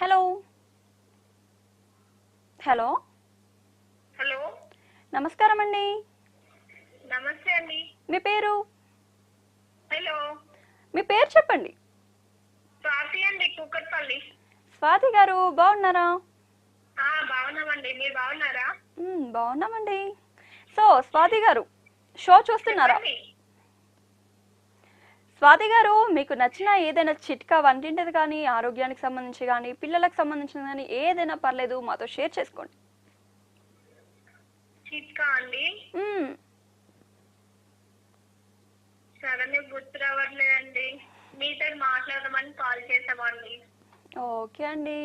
Hello. Hello. Hello. నమస్కారం అండి నమస్తే అండి. మీ పేరు? హలో. మీ పేరు చెప్పండి. స్వాతి అండి కూకట్పల్లి. స్వాతి గారు బాగున్నారా? ఆ, బాగున్నామండి. మీరు బాగున్నారా? బాగున్నామండి. సో స్వాతి గారు షో చూస్తున్నారా? చెప్పండి. స్వాతి గారు మీకు నచ్చిన ఏదైనా చిట్కా వంటింటిది కానీ ఆరోగ్యానికి సంబంధించి కానీ పిల్లలకు సంబంధించిన కానీ ఏదైనా పర్లేదు మాతో షేర్ చేసుకోండి. చిట్కా అండి? సడన్ గుర్తు రావట్లేదండి మీతో మాట్లాడదామని కాల్ చేసామండి ఓకే అండి.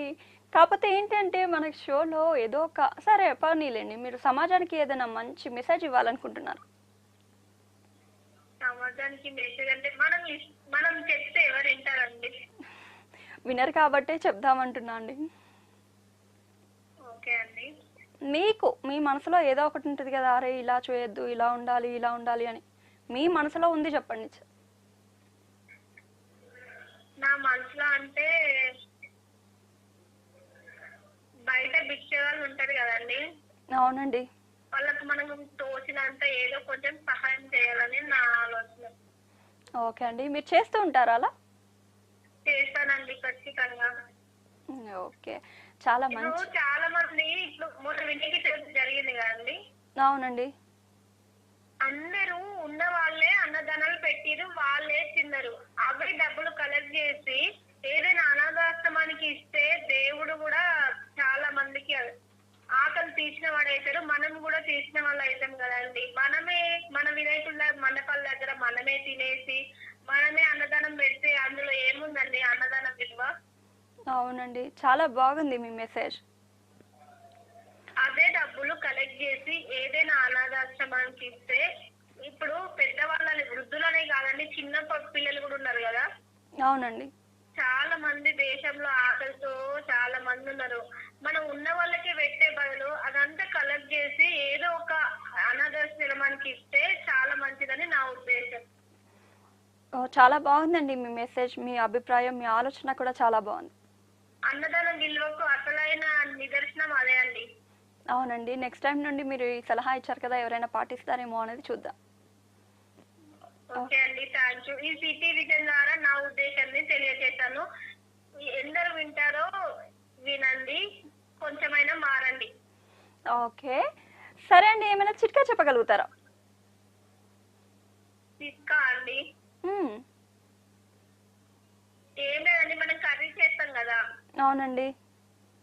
కాకపోతే ఏంటంటే మన షోలో ఏదో ఒక సరే పర్నీలేండి మీరు సమాజానికి ఏదైనా మంచి మెసేజ్ ఇవ్వాలనుకుంటున్నారు. సమాజానికి మెసేజ్ అంటే మనం మనం చెప్తే ఎవరు వింటారండి? వినరు కాబట్టే చెప్దామంటున్నా అండి. ఓకే అండి. మీకు మీ మనసులో ఏదో ఒకటి ఉంటుంది కదా అరే ఇలా చేయొద్దు ఇలా ఉండాలి ఇలా ఉండాలి అని. మీ మనసులో ఉంది చెప్పండి. నా మనసులో అంటే బయట భిక్ష వాళ్ళు ఉంటారు కదండి. అవునండి. వాళ్ళకు మనం తోచినంత ఏదో కొంచెం సహాయం చేయాలని నా ఆలోచన. ఓకే అండి. మీరు చేస్తూ ఉంటారా అలా? చేస్తానండి ఖచ్చితంగా. ఓకే. చాలా ఇప్పుడు మంచి చాలా మంది ఇప్పుడు మొన్న వినికి జరిగింది కదండి అవునండి. అందరూ ఉన్న వాళ్ళే అన్నదానాలు పెట్టిరు వాళ్ళే తిన్నారు అవే డబ్బులు కలెక్ట్ చేసి ఏదైనా అనాథాశ్రమానికి ఇస్తే దేవుడు కూడా చాలా మందికి తీసిన వాడు అవుతారు మనం కూడా తీసిన వాళ్ళు అవుతాం కదండి. మనమే మన వినాయకుల మండపాల దగ్గర మనమే తినేసి మనమే అన్నదానం పెడితే అందులో ఏముందండి అన్నదానం విలువ? అవునండి. చాలా బాగుంది మీ మెసేజ్. అదే డబ్బులు కలెక్ట్ చేసి ఏదైనా అనాథాశ్రమానికి ఇస్తే ఇప్పుడు పెద్దవాళ్ళని వృద్ధులనే కాదండి చిన్న పిల్లలు కూడా ఉన్నారు కదా? అవునండి. చాలా మంది దేశంలో ఆకలితో చాలా మంది ఉన్నారు. మనం ఉన్న వాళ్ళకి పెట్టే బదులు అదంతా కలెక్ట్ చేసి ఏదో ఒక అనాథాశ్రమానికి ఇస్తే చాలా మంచిదని నా ఉద్దేశం ఓ, చాలా బాగుందండి మీ మెసేజ్ మీ అభిప్రాయం మీ ఆలోచన కూడా చాలా బాగుంది. అన్నదానం విలువకు అసలైన నిదర్శనం అదే అండి. అవునండి. నెక్స్ట్ టైం నుండి మీరు ఈ సలహా ఇచ్చారు కదా ఎవరైనా పాటిస్తారేమో అనేది చూద్దాం. ఓకే అండి థ్యాంక్ యూ ఈ సిటీ విజన్ ద్వారా నా ఉద్దేశాన్ని తెలియజేశాను. ఎందరు వింటారో వినండి కొంచెమైనా మారండి. ఓకే. సరే అండి ఏమైనా చిట్కా చెప్పగలుగుతారా? చిట్కా అండి. ఏం లేదండి మనం కర్రీ చేస్తాం కదా. అవునండి.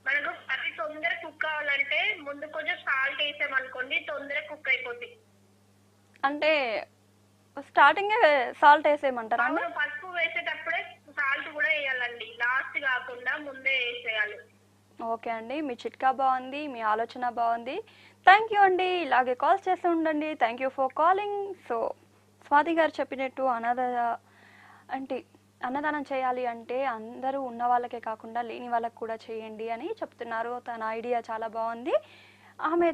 మనకు కర్రీ తొందర కుక్ కావాలంటే ముందు కొంచెం సాల్ట్ వేసామనుకోండి తొందర కుక్ అయిపోద్ది. అంటే స్టార్టింగే సాల్ట్ వేసేయమంటారా అండి? పసుపు వేసేటప్పుడే సాల్ట్ కూడా వేయాలండి. లాస్ట్ కాకుండా ముందే వేసేయాలి. ఓకే అండి. మీ చిట్కా బాగుంది మీ ఆలోచన బాగుంది. థ్యాంక్ యూ అండి. ఇలాగే కాల్స్ చేస్తూ ఉండండి. Thank you for calling so Swathi గారు చెప్పినట్టు అనాథ అంటే అన్నదానం చేయాలి అంటే అందరూ ఉన్న వాళ్ళకే కాకుండా లేని వాళ్ళకి కూడా చేయండి అని చెప్తున్నారు. తన ఐడియా చాలా బాగుంది. ఆమె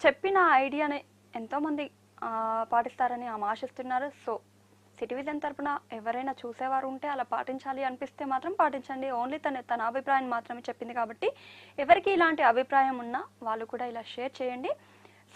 చెప్పిన ఐడియాని ఎంతోమంది పాటిస్తారని ఆమె ఆశిస్తున్నారు. సో సిటివిజన్ తరపున ఎవరైనా చూసేవారు ఉంటే అలా పాటించాలి అనిపిస్తే మాత్రం పాటించండి. ఓన్లీ తన తన అభిప్రాయం మాత్రమే చెప్పింది కాబట్టి ఎవరికి ఇలాంటి అభిప్రాయం ఉన్నా వాళ్ళు కూడా ఇలా షేర్ చేయండి.